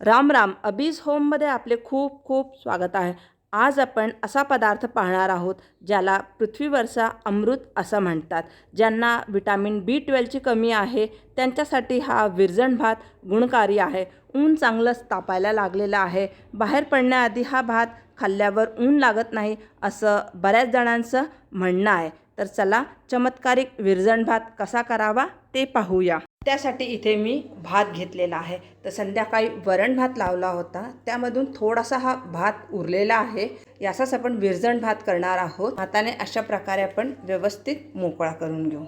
राम राम अबीज होममध्ये आपले खूप खूप स्वागत आहे. आज आपण असा पदार्थ पाहणार आहोत ज्याला पृथ्वीवरचा अमृत असं म्हणतात. ज्यांना विटॅमिन बी ट्वेल्वची कमी आहे त्यांच्यासाठी हा विरजण भात गुणकारी आहे. ऊन चांगलंच तापायला लागलेलं आहे. बाहेर पडण्याआधी हा भात खाल्ल्यावर ऊन लागत नाही असं बऱ्याच जणांचं म्हणणं आहे. तर चला चमत्कारिक विरजण भात कसा करावा ते पाहूया. त्यासाठी इथे मी भात घेतलेला आहे. तर संध्याकाळी वरण भात लावला होता. त्यामधून थोडासा हा भात उरलेला आहे. याचाच आपण विरजण भात करणार आहोत. भाताने अशा प्रकारे आपण व्यवस्थित मोकळा करून घेऊ.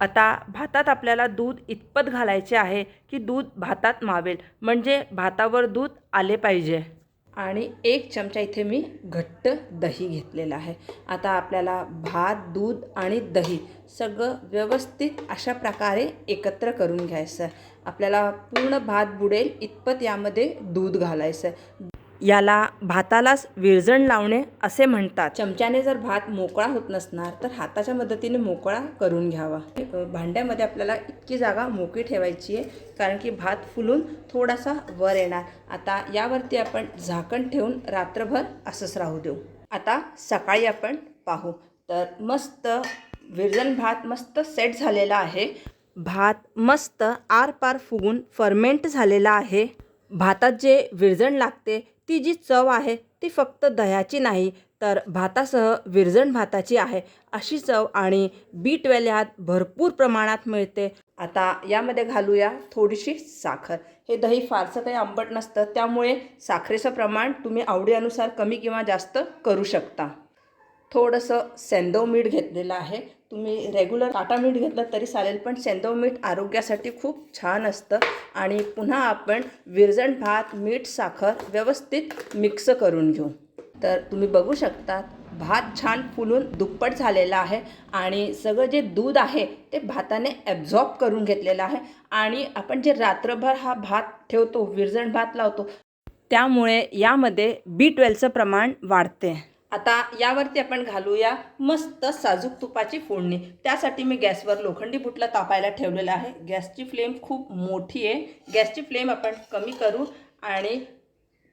आता भातात आपल्याला दूध इतपत घालायचे आहे की दूध भातात मावेल. म्हणजे भातावर दूध आले पाहिजे. आणि एक चमचा इथे मी घट्ट दही घेतलेलं आहे. आता आपल्याला भात दूध आणि दही सगळं व्यवस्थित अशा प्रकारे एकत्र करून घ्यायचं आहे. आपल्याला पूर्ण भात बुडेल इतपत यामध्ये दूध घालायचं आहे. याला भातालाच विरजण लावणे असे म्हणतात. चमच्याने जर भात मोकळा होत नसणार तर हाताच्या मदतीने मोकळा करून घ्यावा. भांड्यामध्ये आपल्याला इतकी जागा मोकळी ठेवायची आहे कारण की भात फुलून थोडासा वर येणार. आता यावरती आपण झाकण ठेवून रात्रभर असंच राहू देऊ. आता सकाळी आपण पाहू. तर मस्त विरजण भात मस्त सेट झालेला आहे. भात मस्त आरपार फुगून फर्मेंट झालेला आहे. भातात जे विरजण लागते ती जी चव आहे ती फक्त दह्याची नाही तर भातासह विरजण भाताची आहे. अशी चव आणि बी ट्वेल्व ह्यात भरपूर प्रमाणात मिळते. आता यामध्ये घालूया थोडीशी साखर. हे दही फारसं काही आंबट नसतं त्यामुळे साखरेचं प्रमाण तुम्ही आवडीनुसार कमी किंवा जास्त करू शकता. थोडंसं सेंदव मीठ घेतलेलं आहे. तुम्ही रेग्युलर टाटा मीठ घेतलं तरी चालेल पण सेंदव मीठ आरोग्यासाठी खूप छान असतं. आणि पुन्हा आपण विरजण भात मीठ साखर व्यवस्थित मिक्स करून घेऊ. तर तुम्ही बघू शकता भात छान फुलून दुप्पट झालेला आहे आणि सगळं जे दूध आहे ते भाताने ॲब्झॉर्ब करून घेतलेलं आहे. आणि आपण जे रात्रभर हा भात ठेवतो विरजण भात लावतो त्यामुळे यामध्ये बी ट्वेल्वचं प्रमाण वाढते. आता यावरती आपण घालूया मस्त साजूक तुपाची फोडणी. त्यासाठी मी गॅसवर लोखंडी बुटला तापायला ठेवलेलं आहे. गॅसची फ्लेम खूप मोठी आहे. गॅसची फ्लेम आपण कमी करू आणि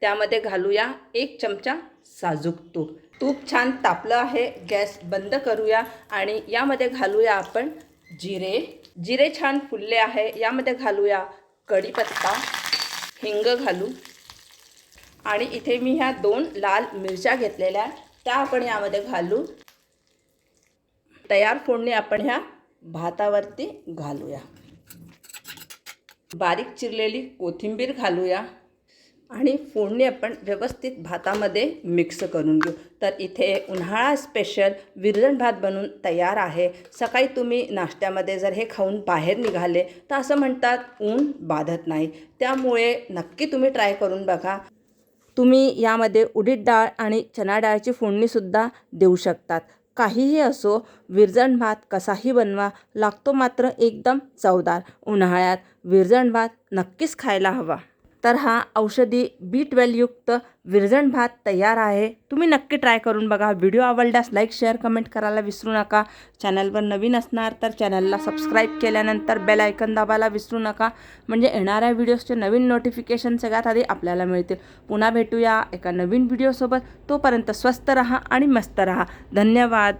त्यामध्ये घालूया एक चमचा साजूक तूप. तूप छान तापलं आहे. गॅस बंद करूया आणि यामध्ये घालूया आपण जिरे. जिरे छान फुलले आहे. यामध्ये घालूया कढीपत्ता हिंग घालू आणि इथे मी ह्या दोन लाल मिरच्या घेतलेल्या त्या आपण यामध्ये घालू तयार फोडणी आपण ह्या भातावरती घालूया. बारीक चिरलेली कोथिंबीर घालूया आणि फोडणी आपण व्यवस्थित भातामध्ये मिक्स करून घेऊ. तर इथे उन्हाळा स्पेशल विरजण भात बनून तयार आहे. सकाळी तुम्ही नाश्त्यामध्ये जर हे खाऊन बाहेर निघाले तर असं म्हणतात ऊन बाधत नाही. त्यामुळे नक्की तुम्ही ट्राय करून बघा. तुम्ही यामध्ये उडीद डाळ आणि चणा डाळची फोडणीसुद्धा देऊ शकतात. काहीही असो विरजण भात कसाही बनवा लागतो मात्र एकदम चवदार. उन्हाळ्यात विरजण भात नक्कीच खायला हवा. तर हा औषधी बी ट्वेल्वयुक्त विरजण भात तयार आहे. तुम्ही नक्की ट्राय करून बघा. व्हिडिओ आवडल्यास लाईक शेअर कमेंट करायला विसरू नका. चॅनलवर नवीन असणार तर चॅनलला सबस्क्राईब केल्यानंतर बेल आयकन दाबायला विसरू नका. म्हणजे येणाऱ्या व्हिडिओजचे नवीन नोटिफिकेशन सगळ्यात आधी आपल्याला मिळतील. पुन्हा भेटूया एका नवीन व्हिडिओसोबत तोपर्यंत स्वस्त रहा आणि मस्त रहा. धन्यवाद.